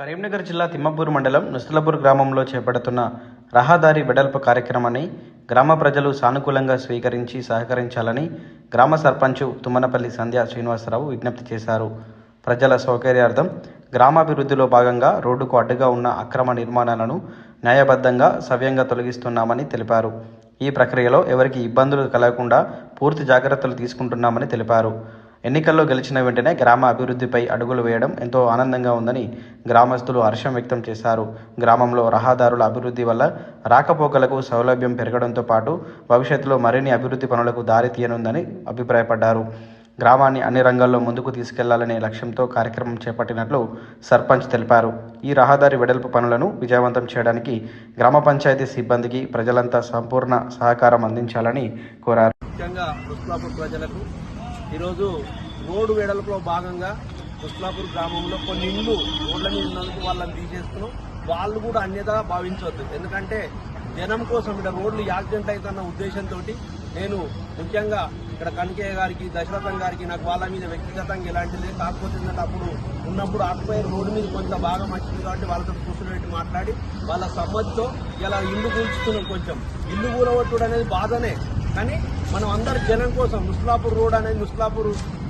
కరీంనగర్ జిల్లా తిమ్మపూర్ మండలం నుస్తలపూర్ గ్రామంలో చేపడుతున్న రహదారి వెడల్పు కార్యక్రమాన్ని గ్రామ ప్రజలు సానుకూలంగా స్వీకరించి సహకరించాలని గ్రామ సర్పంచ్ తుమ్మనపల్లి సంధ్య శ్రీనివాసరావు విజ్ఞప్తి చేశారు. ప్రజల సౌకర్యార్థం గ్రామాభివృద్ధిలో భాగంగా రోడ్డుకు అడ్డుగా ఉన్న అక్రమ నిర్మాణాలను న్యాయబద్ధంగా సవ్యంగా తొలగిస్తున్నామని తెలిపారు. ఈ ప్రక్రియలో ఎవరికి ఇబ్బందులు కలగకుండా పూర్తి జాగ్రత్తలు తీసుకుంటున్నామని తెలిపారు. ఎన్నికల్లో గెలిచిన వెంటనే గ్రామ అభివృద్ధిపై అడుగులు వేయడం ఎంతో ఆనందంగా ఉందని గ్రామస్తులు హర్షం వ్యక్తం చేశారు. గ్రామంలో రహదారుల అభివృద్ధి వల్ల రాకపోకలకు సౌలభ్యం పెరగడంతో పాటు భవిష్యత్తులో మరిన్ని అభివృద్ధి పనులకు దారి తీయనుందని అభిప్రాయపడ్డారు. గ్రామాన్ని అన్ని రంగాల్లో ముందుకు తీసుకెళ్ళాలనే లక్ష్యంతో కార్యక్రమం చేపట్టినట్లు సర్పంచ్ తెలిపారు. ఈ రహదారి వెడల్పు పనులను విజయవంతం చేయడానికి గ్రామ పంచాయతీ సిబ్బందికి ప్రజలంతా సంపూర్ణ సహకారం అందించాలని కోరారు. ముఖ్యంగా ప్రజలకు ఈరోజు రోడ్డు వెడల్పులో భాగంగా కృష్ణాపూర్ గ్రామంలో కొన్ని ఇళ్ళు రోడ్ల మీద ఉన్నందుకు వాళ్ళని తీసేస్తున్నాం వాళ్ళు కూడా అన్యదా భావించవద్దు ఎందుకంటే జనం కోసం ఇక్కడ రోడ్లు యాక్సిడెంట్ అవుతున్న ఉద్దేశంతో నేను ముఖ్యంగా ఇక్కడ కనకయ్య గారికి దశరథం గారికి నాకు వాళ్ళ మీద వ్యక్తిగతంగా ఎలాంటిది కాకపోతే ఏంటంటే అప్పుడు ఉన్నప్పుడు ఆకుపోయే రోడ్డు మీద కొంత భాగం వచ్చింది కాబట్టి వాళ్ళతో కూర్చుని మాట్లాడి వాళ్ళ సమ్మతితో ఇలా ఇల్లు కూల్చుతున్నాం కొంచెం. ఇల్లు కూలగొట్టుడు అనేది బాధనే. కానీ మనం అందరి జనం కోసం ముస్లాపూర్ రోడ్ అనేది ముస్లాపూర్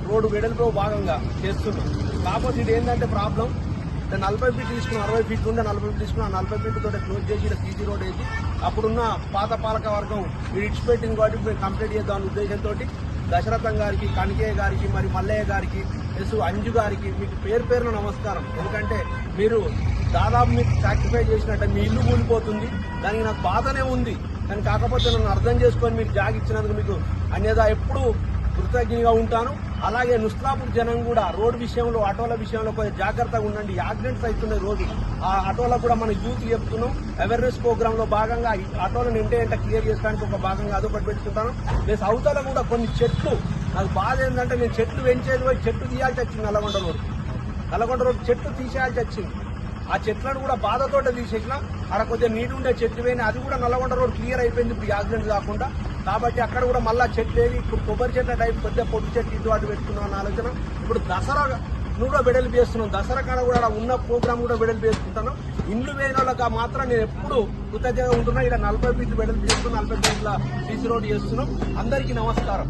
రోడ్డు వెడల్పు భాగంగా చేస్తున్నాం. కాకపోతే ఇది ఏంటంటే ప్రాబ్లం? నలభై ఫీట్ తీసుకున్నాం అరవై ఫీట్ ఉండే నలభై ఫీట్ తీసుకున్నాం ఆ నలభై ఫీట్ తోటి క్లోజ్ చేసి ఇలా సీసీ రోడ్ వేసి అప్పుడున్న పాత పాలక వర్గం మీరు ఇచ్చిపెట్టింది కాబట్టి మేము కంప్లీట్ చేద్దాం ఉద్దేశంతో దశరథం గారికి కనికేయ గారికి మరి మల్లయ్య గారికి ఎస్ అంజు గారికి మీకు పేరు పేరున నమస్కారం. ఎందుకంటే మీరు దాదాపు మీకు సాక్రిఫై చేసినట్టే మీ ఇల్లు కూలిపోతుంది. దానికి నాకు బాధనే ఉంది. కానీ కాకపోతే నన్ను అర్థం చేసుకొని మీరు జాగ్ ఇచ్చినందుకు మీకు అనేదా ఎప్పుడు కృతజ్ఞగా ఉంటాను. అలాగే నుస్లాపూర్ జనం కూడా రోడ్ విషయంలో ఆటోల విషయంలో కొంచెం జాగ్రత్తగా ఉండండి. యాక్సిడెంట్స్ అవుతున్నాయి రోజు. ఆ ఆటోలకు కూడా మన యూత్ చెప్తున్నాం. అవేర్నెస్ ప్రోగ్రామ్లో భాగంగా ఈ ఆటోలను ఇంటే ఇంట క్లియర్ చేసుకోవడానికి ఒక భాగంగా అదొకటి పెట్టుకుంటాను. ప్లస్ అవతల కూడా కొన్ని చెట్లు నాకు బాధ ఏంటంటే నేను చెట్లు పెంచేది పోయి చెట్టు తీయాల్సి వచ్చింది నల్లగొండ రోడ్ నల్లగొండ రోడ్ చెట్లు తీసేయాల్సి వచ్చింది. ఆ చెట్లను కూడా బాధతోట తీసేసిన అక్కడ కొద్దిగా నీటి ఉండే చెట్లు పోయినా అది కూడా నల్లగొండ రోడ్ క్లియర్ అయిపోయింది ఇప్పుడు యాక్సిడెంట్ కాకుండా. కాబట్టి అక్కడ కూడా మళ్ళీ చెట్లు ఏవి ఇప్పుడు కొబ్బరి చెట్ల టైప్ కొద్దిగా పొట్టు చెట్లు ఇటు అటు పెట్టుకున్నాం అన్న ఆలోచన. ఇప్పుడు దసరా కూడా బెడలు చేస్తున్నాం. దసరా కాడ కూడా ఉన్న ప్రోగ్రామ్ కూడా బెడలు చేసుకుంటాను ఇండ్లు వేయని వాళ్ళకి మాత్రం నేను ఎప్పుడు కృతజ్ఞతగా ఉంటున్నా. ఇలా నలభై ఫీట్లు బెడలు చేస్తున్నాం నలభై ఫీట్ల సీసీ రోడ్ చేస్తున్నాం. అందరికీ నమస్కారం.